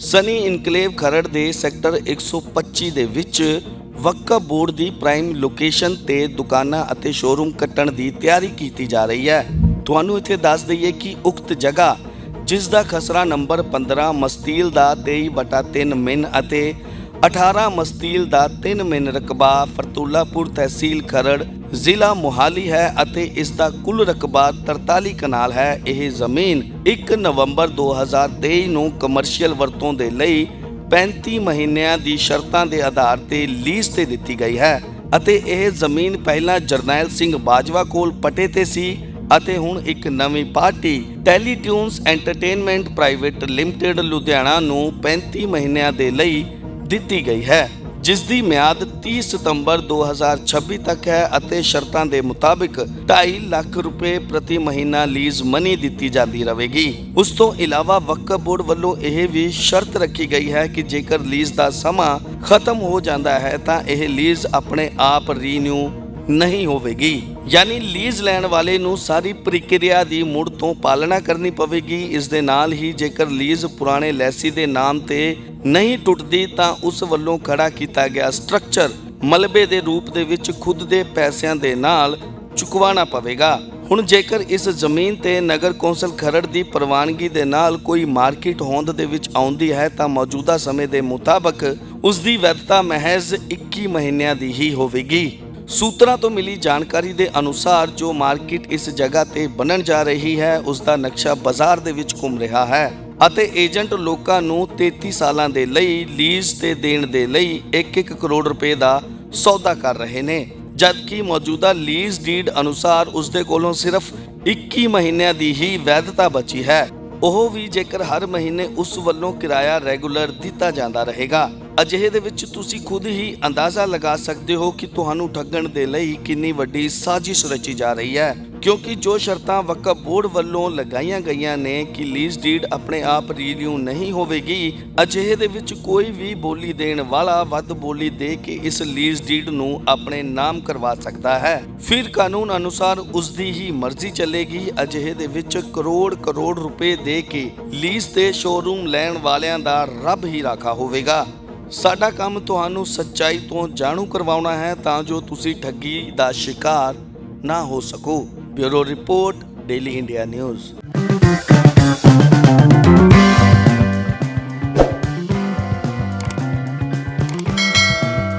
Sunny enclave Kharar ਦੇ sector 125 ਦੇ ਵਿੱਚ ਵਕਫ ਬੋਰਡ ਦੀ ਪ੍ਰਾਈਮ ਲੋਕੇਸ਼ਨ ਤੇ ਦੁਕਾਨਾਂ ਅਤੇ ਸ਼ੋਰੂਮ ਕੱਟਣ ਦੀ ਤਿਆਰੀ ਕੀਤੀ ਜਾ ਰਹੀ ਹੈ। ਤੁਹਾਨੂੰ ਇੱਥੇ ਦੱਸ ਦਈਏ ਕਿ ਉਕਤ ਜਗ੍ਹਾ, ਜਿਸ ਦਾ ਖਸਰਾ ਨੰਬਰ 15 ਮਸਤੀਲ ਦਾ 23/3 ਮਿਨ ਅਤੇ 18 ਮਸਤੀਲ ਦਾ 3 ਮਿੰਨ ਰਕਬਾ ਫਰਤੂਲਾਪੁਰ ਤਹਿਸੀਲ ਖਰੜ ਜ਼ਿਲ੍ਹਾ ਮੋਹਾਲੀ ਹੈ ਅਤੇ ਇਸ ਦਾ ਕੁੱਲ ਰਕਬਾ 43 ਕਨਾਲ ਹੈ। ਇਹ ਜ਼ਮੀਨ 1 ਨਵੰਬਰ 2023 ਨੂੰ ਕਮਰਸ਼ੀਅਲ ਵਰਤੋਂ ਦੇ ਲਈ 35 ਮਹੀਨਿਆਂ ਦੀ ਸ਼ਰਤਾਂ ਦੇ ਆਧਾਰ ਤੇ ਲੀਜ਼ ਤੇ ਦਿੱਤੀ ਗਈ ਹੈ ਅਤੇ ਇਹ ਜ਼ਮੀਨ ਪਹਿਲਾਂ ਜਰਨੈਲ ਸਿੰਘ ਬਾਜਵਾ ਕੋਲ ਪਟੇ ਤੇ ਸੀ ਅਤੇ ਹੁਣ ਇੱਕ ਨਵੀਂ party Teletunes entertainment private limited Ludhiana ਨੂੰ 35 ਮਹੀਨਿਆਂ ਦੇ ਲਈ ਦਿੱਤੀ ਗਈ ਹੈ ਜਿਸ ਦੀ ਮਿਆਦ 30 ਸਤੰਬਰ 2026 ਤੱਕ ਹੈ ਅਤੇ ਸ਼ਰਤਾਂ ਦੇ ਮੁਤਾਬਿਕ 2.5 ਲੱਖ ਰੁਪਏ ਪ੍ਰਤੀ ਮਹੀਨਾ ਲੀਜ਼ ਮਨੀ ਦਿੱਤੀ ਜਾਂਦੀ ਰਹੇਗੀ। ਉਸ ਤੋਂ ਇਲਾਵਾ ਵਕਫ ਬੋਰਡ ਵੱਲੋਂ ਇਹ ਵੀ ਸ਼ਰਤ ਰੱਖੀ ਗਈ ਹੈ ਕਿ ਜੇਕਰ ਲੀਜ਼ ਦਾ ਸਮਾਂ ਖਤਮ ਹੋ ਜਾਂਦਾ ਹੈ ਤਾਂ ਇਹ ਲੀਜ਼ ਆਪਣੇ ਆਪ ਰੀਨਿਊ ਨਹੀਂ ਹੋਵੇਗੀ। ਯਾਨੀ ਲੀਜ਼ ਲੈਣ ਵਾਲੇ ਨੂੰ ਸਾਰੀ ਪ੍ਰਕਿਰਿਆ ਦੀ ਮੁੜ ਤੋਂ ਪਾਲਣਾ ਕਰਨੀ ਪਵੇਗੀ। ਇਸ ਦੇ ਨਾਲ ਹੀ ਜੇਕਰ ਲੀਜ਼ ਪੁਰਾਣੇ ਲੈਸੀ ਦੇ ਨਾਮ ਤੇ ਨਹੀਂ ਟੁੱਟਦੀ, ਤਾਂ ਉਸ ਵੱਲੋਂ ਖੜਾ ਕੀਤਾ ਗਿਆ ਸਟਰਕਚਰ ਮਲਬੇ ਦੇ ਰੂਪ ਦੇ ਵਿੱਚ ਖੁਦ ਦੇ ਪੈਸਿਆਂ ਦੇ ਨਾਲ ਚੁਕਵਾਉਣਾ ਪਵੇਗਾ। ਹੁਣ ਜੇਕਰ ਇਸ ਜ਼ਮੀਨ ਤੇ ਨਗਰ ਕੌਂਸਲ ਖਰੜ ਦੀ ਪ੍ਰਵਾਨਗੀ ਦੇ ਨਾਲ ਕੋਈ ਮਾਰਕੀਟ ਹੋਂਦ ਦੇ ਵਿੱਚ ਆਉਂਦੀ ਹੈ, ਤਾਂ ਮੌਜੂਦਾ ਸਮੇਂ ਦੇ ਮੁਤਾਬਕ ਉਸ ਦੀ ਵੈਧਤਾ ਮਹਿਜ਼ 21 ਮਹੀਨਿਆਂ ਦੀ ਹੀ ਹੋਵੇਗੀ। ਸੂਤਰਾਂ ਤੋਂ ਮਿਲੀ ਜਾਣਕਾਰੀ ਦੇ ਅਨੁਸਾਰ ਜੋ ਮਾਰਕੀਟ ਇਸ ਜਗ੍ਹਾ ਤੇ ਬਣਨ ਜਾ ਰਹੀ ਹੈ ਉਸ ਦਾ ਨਕਸ਼ਾ ਬਾਜ਼ਾਰ ਦੇ ਵਿੱਚ ਘੁੰਮ ਰਿਹਾ ਹੈ ਅਤੇ ਏਜੰਟ ਲੋਕਾਂ ਨੂੰ 33 ਸਾਲਾਂ ਦੇ ਲਈ, ਲੀਜ਼ ਤੇ ਦੇਣ ਦੇ ਲਈ 1-1 ਕਰੋੜ ਰੁਪਏ ਦਾ ਸੌਦਾ ਕਰ ਰਹੇ ਨੇ। ਜਦਕਿ ਮੌਜੂਦਾ ਲੀਜ਼ ਡੀਡ ਅਨੁਸਾਰ ਉਸ ਦੇ ਕੋਲੋਂ ਸਿਰਫ 21 ਮਹੀਨਿਆਂ ਦੀ ਹੀ ਵੈਧਤਾ ਬਚੀ ਹੈ। ਉਹ ਵੀ ਜੇਕਰ ਹਰ ਮਹੀਨੇ ਉਸ ਵੱਲੋਂ ਕਿਰਾਇਆ ਰੈਗੂਲਰ ਦਿੱਤਾ ਜਾਂਦਾ ਰਹੇਗਾ। ਅਜਿਹੇ ਦੇ ਵਿੱਚ ਤੁਸੀਂ ਖੁਦ ਹੀ ਅੰਦਾਜ਼ਾ ਲਗਾ ਸਕਦੇ ਹੋ ਕਿ ਤੁਹਾਨੂੰ ਠੱਗਣ ਦੇ ਲਈ ਕਿੰਨੀ ਵੱਡੀ ਸਾਜ਼ਿਸ਼ ਰਚੀ ਜਾ ਰਹੀ ਹੈ। ਕਿਉਂਕਿ ਜੋ ਸ਼ਰਤਾਂ ਵਕਫ ਬੋਰਡ ਵੱਲੋਂ ਲਗਾਈਆਂ ਗਈਆਂ ਨੇ ਕਿ ਲੀਜ਼ ਡੀਡ ਆਪਣੇ ਆਪ ਰੀਨਿਊ ਨਹੀਂ ਹੋਵੇਗੀ, ਅਜਿਹੇ ਦੇ ਵਿੱਚ ਕੋਈ ਵੀ ਬੋਲੀ ਦੇਣ ਵਾਲਾ ਵੱਧ ਬੋਲੀ ਦੇ ਕੇ ਇਸ ਲੀਜ਼ ਡੀਡ ਨੂੰ ਆਪਣੇ ਨਾਮ ਕਰਵਾ ਸਕਦਾ ਹੈ। ਫਿਰ ਕਾਨੂੰਨ ਅਨੁਸਾਰ ਉਸ ਦੀ ਹੀ ਮਰਜ਼ੀ ਚੱਲੇਗੀ, ਅਜਿਹੇ ਦੇ ਵਿੱਚ ਕਰੋੜ ਕਰੋੜ ਰੁਪਏ ਦੇ ਕੇ ਲੀਜ਼ ਤੇ ਸ਼ੋਰੂਮ ਲੈਣ ਵਾਲਿਆਂ ਦਾ ਰੱਬ ਹੀ ਰਾਖਾ ਹੋਵੇਗਾ। ਸਾਡਾ ਕੰਮ ਤੁਹਾਨੂੰ ਸੱਚਾਈ ਤੋਂ ਜਾਣੂ ਕਰਵਾਉਣਾ ਹੈ ਤਾਂ ਜੋ ਤੁਸੀਂ ਠੱਗੀ ਦਾ ਸ਼ਿਕਾਰ ਨਾ ਹੋ ਸਕੋ। Bureau report, daily India news.